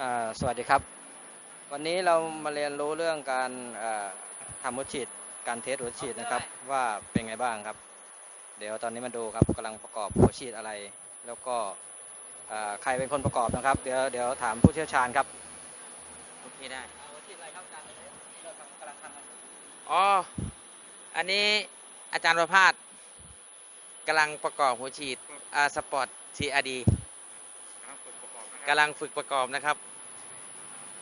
อ่าสวัสดีครับ วันนี้เรามาเรียนรู้เรื่องการอ่าทำหัวฉีด การเทสหัวฉีดนะครับ ว่าเป็นไงบ้างครับ เดี๋ยวตอนนี้มาดูครับกำลังประกอบหัวฉีดอะไร แล้วก็อ่าใครเป็นคนประกอบนะครับ เดี๋ยวเดี๋ยวถามผู้เชี่ยวชาญครับโอเคได้หัวฉีดอะไรครับอาจารย์กำลังทำกันอ๋ออันนี้อาจารย์ประภาสกำลังประกอบหัวฉีดอาสปอร์ต CRD กำลังฝึกประกอบนะครับ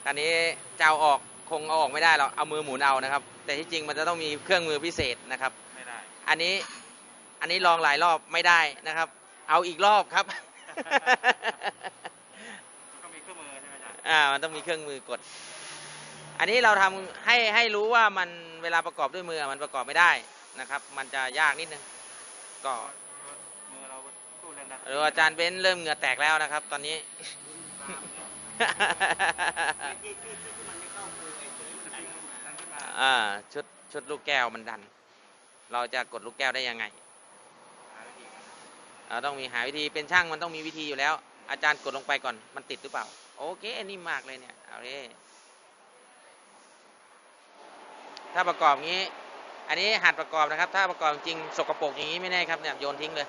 ตอนนี้จะเอาออกคงเอาออกไม่ได้หรอกเอามือหมุนเอานะครับ แต่ที่จริงมันจะต้องมีเครื่องมือพิเศษนะครับ ไม่ได้ อันนี้อันนี้ลองหลายรอบไม่ได้นะครับ เอาอีกรอบครับ ก็มีเครื่องมือใช่ไหมอาจารย์อ่ามันต้องมีเครื่องมือกด อันนี้เราทำให้ให้รู้ว่ามันเวลาประกอบด้วยมือมันประกอบไม่ได้นะครับ มันจะยากนิดนึงก็ มือเราสู้แรงดัน หรืออาจารย์เบ้นเริ่มเหงื่อแตกแล้วนะครับ ตอนนี้ อ่าชุดชุดลูกแก้วมันดัน เราจะกดลูกแก้วได้ยังไงเราต้องมีหาวิธีเป็นช่างมันต้องมีวิธีอยู่แล้ว อาจารย์กดลงไปก่อนมันติดหรือเปล่า โอเคนิ่มมากเลยเนี่ยเอาเลยถ้าประกอบงี้ อันนี้หัดประกอบนะครับ ถ้าประกอบจริงสกปรกอย่างนี้ไม่แน่ครับเนี่ยโยนทิ้งเลย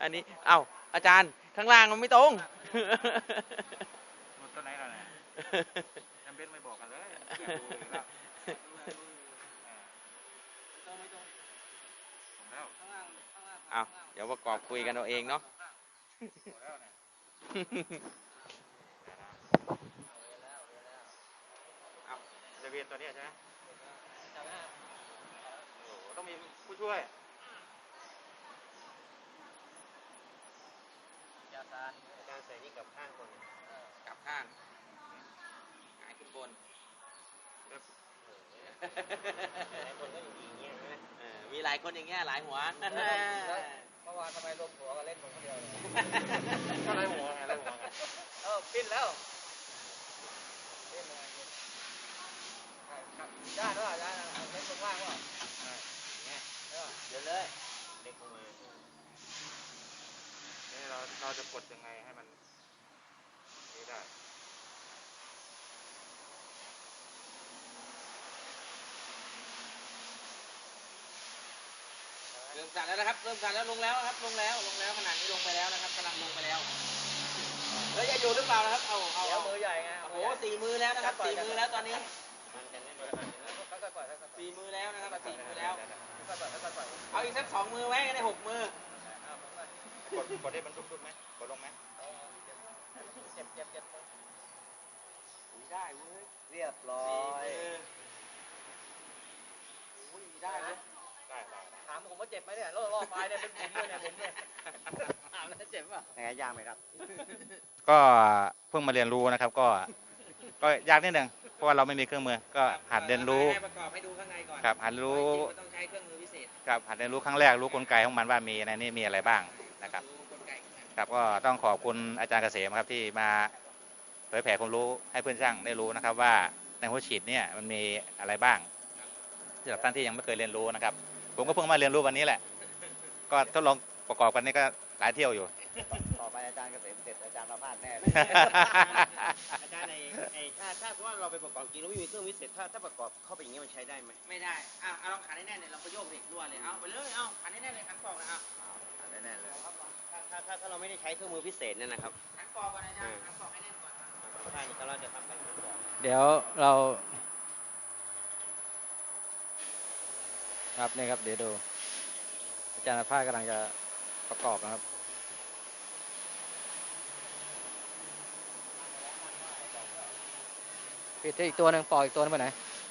อันนี้ เอ้า อาจารย์ ข้างล่างมันไม่ตรงมันต้นไหนเราเนี่ยจำเป็นไม่บอกกันเลยอยากรู้อยู่แล้วผมแล้วเอาเดี๋ยวประกอบคุยกันเอาเองเนาะบอกแล้วเนี่ยเอาจะเวียนตัวเนี้ยใช่ไหมโอ้โหต้องมีผู้ช่วย อาจารย์อาจารย์ใส่นี่กับข้างคนกับข้างหงายขึ้นบนเออมีหลายคนอย่างเงี้ยหลายหัวเมื่อวานทำไมรวมหัวกันเล่นคนเดียวก็ไรหัวไงไรหัวเออปิ้นแล้วปิ้นเลยครับได้แล้วอาจารย์เล่นตรงล่างว่าเดี๋ยวเลย นี่เราเราจะกดยังไงให้มันนี่ได้เริ่มสั่นแล้วนะครับ เริ่มสั่นแล้วลงแล้วนะครับ ลงแล้ว ลงแล้วขนาดนี้ลงไปแล้วนะครับกำลังลงไปแล้วแล้วจะอยู่หรือเปล่านะครับ เอาเอาเดี๋ยวเอามือใหญ่ไงโอ้โหสี่มือแล้วนะครับสี่มือแล้วตอนนี้ค่อยๆปล่อยค่อยๆปล่อยสี่มือแล้วนะครับสี่มือแล้วค่อยๆปล่อยค่อยๆปล่อยเอาอีกสักสองมือไว้ก็ได้หกมือ กดกดให้มันทุบๆไหมกดลงไหมเจ็บเจ็บเจ็บอุ้ยได้เว้ยเรียบร้อสี่ยมืออุ้ยได้นะได้ได้ได้ถามผมว่าเจ็บไหมเนี่ยรอบรอบปลายเนี่ยเป็นผมเลยเนี่ยผมเนี่ยถามแล้วเจ็บป่ะยังไงยากไหมครับ ก็เพิ่งมาเรียนรู้นะครับ ก็ ก็ยากนิดหนึ่งเพราะว่าเราไม่มีเครื่องมือ ก็หัดเรียนรู้ให้ประกอบให้ดูข้างในก่อนครับหัดรู้จริงๆมันต้องใช้เครื่องมือพิเศษครับหัดเรียนรู้ครั้งแรกรู้กลไกของมันว่ามีในนี้มีอะไรบ้าง ครับก็ต้องขอบคุณอาจารย์เกษมครับที่มาเผยแผ่ความรู้ให้เพื่อนช่างได้รู้นะครับ ว่าในหัวฉีดเนี่ยมันมีอะไรบ้างสำหรับท่านที่ยังไม่เคยเรียนรู้นะครับ ผมก็เพิ่งมาเรียนรู้วันนี้แหละ ก็ทดลองประกอบกันนี่ก็หลายเที่ยวอยู่ ต่อไปอาจารย์เกษมเสร็จอาจารย์มาพลาดแน่อาจารย์ในไอ้ถ้าถ้าว่าเราไปประกอบจริงแล้วไม่มีเครื่องวิเศษถ้าถ้าประกอบเข้าไปอย่างนี้มันใช้ได้ไหมไม่ได้อะเอาลองขันให้แน่นเลยลองไปโยกดิรั่วเลยเอาไปเลยเอาขันให้แน่นเลยขันกรอกเลยเอาแน่ๆเลย ถ้าถ้าถ้าถ้าเราไม่ได้ใช้เครื่องมือพิเศษเนี่ยนะครับขันกรอกก่อนนะจ๊ะขันกรอกให้แน่นก่อนใช่ถ้าเราจะทำการประกอบเดี๋ยวเรา ครับนี่ครับเดี๋ยวดู อาจารย์ภาคกำลังจะประกอบนะครับ ปิดได้อีกตัวหนึ่งปล่อยอีกตัวหนึงไปไหน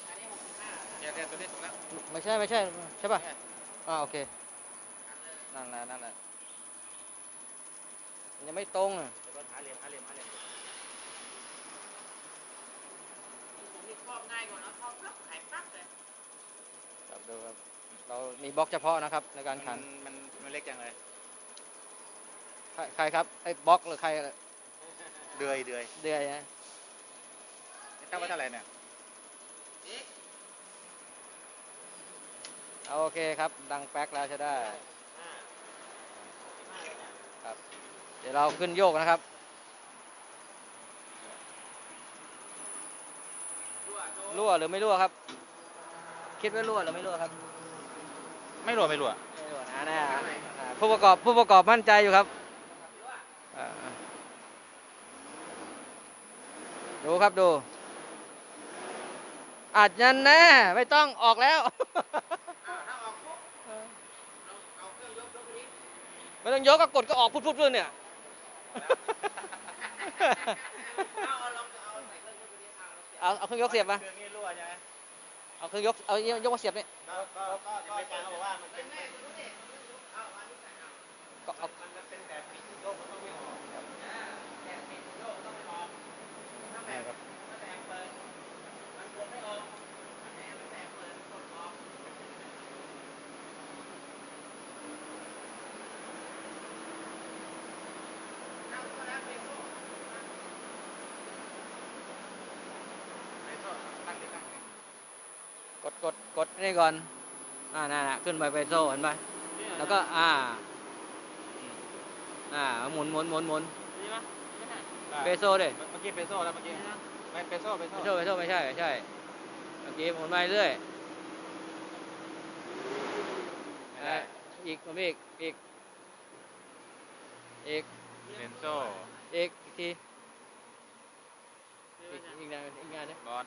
อันนี้หกสิบห้าเนี่ยเนี่ยตัวนี้ถูกแล้วไม่ใช่ไม่ใช่ใช่ป่ะ อ่าโอเค นั่นแหละนั่นแหละมัน ยังไม่ตรงอะหาเหลี่ยมหาเหลี่ยมหาเหลี่ยมผมนี่ครอบง่ายกว่าเนอะครอบปั๊บหายปั๊บเลยครับดูครับ เรามีบล็อกเฉพาะนะครับ ในการขัน มันมันเล็กจังเลย ใครใครครับ ไอ้บล็อกหรือใคร เดือยเดือยเดือยนะนี่ตั้งไว้เท่าไหร่เนี่ยนี่เอาโอเคครับ ดังแป๊กแล้วใช้ได้ เดี๋ยวเราขึ้นโยกนะครับ รั่วหรือไม่รั่วครับ คิดว่ารั่วหรือไม่รั่วครับ ไม่รั่วไม่รั่วนะผู้ประกอบผู้ประกอบมั่นใจอยู่ครับดูครับดูอาจยันแน่ไม่ต้องออกแล้วไม่ต้องยกก็กดก็ออกพุดนเนี่ย เอาเอาเครื่องยกเสียบมาเครื่องนี้รั่วใช่ไหมเอาเครื่องยกเอายกมาเสียบนี่ก็ก็ก็ก็อาจารย์บอกว่ามันเป็นก็เอามันเป็นแบบปิดโลกมันต้องไม่ออกครับ กดกดกดนี่ก่อน อ่านั่นน่ะขึ้นไปไปโซ่เห็นไหมแล้วก็อ่า อ่าหมุนหมุนหมุนหมุนเปโซ่ดิเมื่อกี้เปโซ่แล้วเมื่อกี้ไม่เปโซ่เปโซ่ไม่ใช่ไม่ใช่ไม่ใช่ไม่ใช่เมื่อกี้หมุนไปเรื่อยอ่าอีกหมุนไปอีกอีกอีกเปโซ่อีกอีกทีอีกอีกงานอีกงานเนี่ยบอส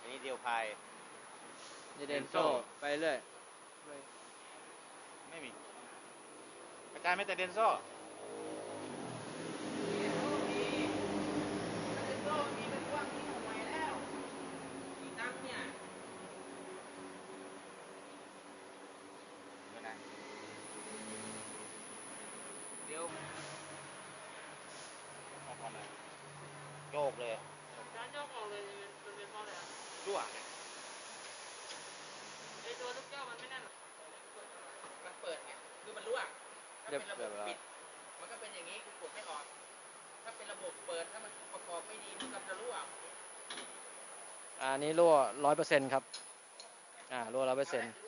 อันนี้ เดียวพายนี่เดนโซ่ไปเรื่อยไม่มีอาจารย์ไม่แต่เดนโซ่เดี๋ยวโยกเลยการโยกออกเลยมันมันเป็นเพราะอะไรอะ รั่วไอตัวลูกแก้วมันไม่แน่นหรอมันเปิดไงคือมันรั่วถ้าเรียบเป็นระบเรียบบร้อยปิด มันก็เป็นอย่างนี้คือกดไม่ออก ถ้าเป็นระบบเปิดถ้ามันประกอบไม่ดีมันก็จะรั่วอ่านี่รั่วร้อยเปอร์เซ็นต์ครับ อ่ารั่วร้อยเปอร์เซ็นต์รั่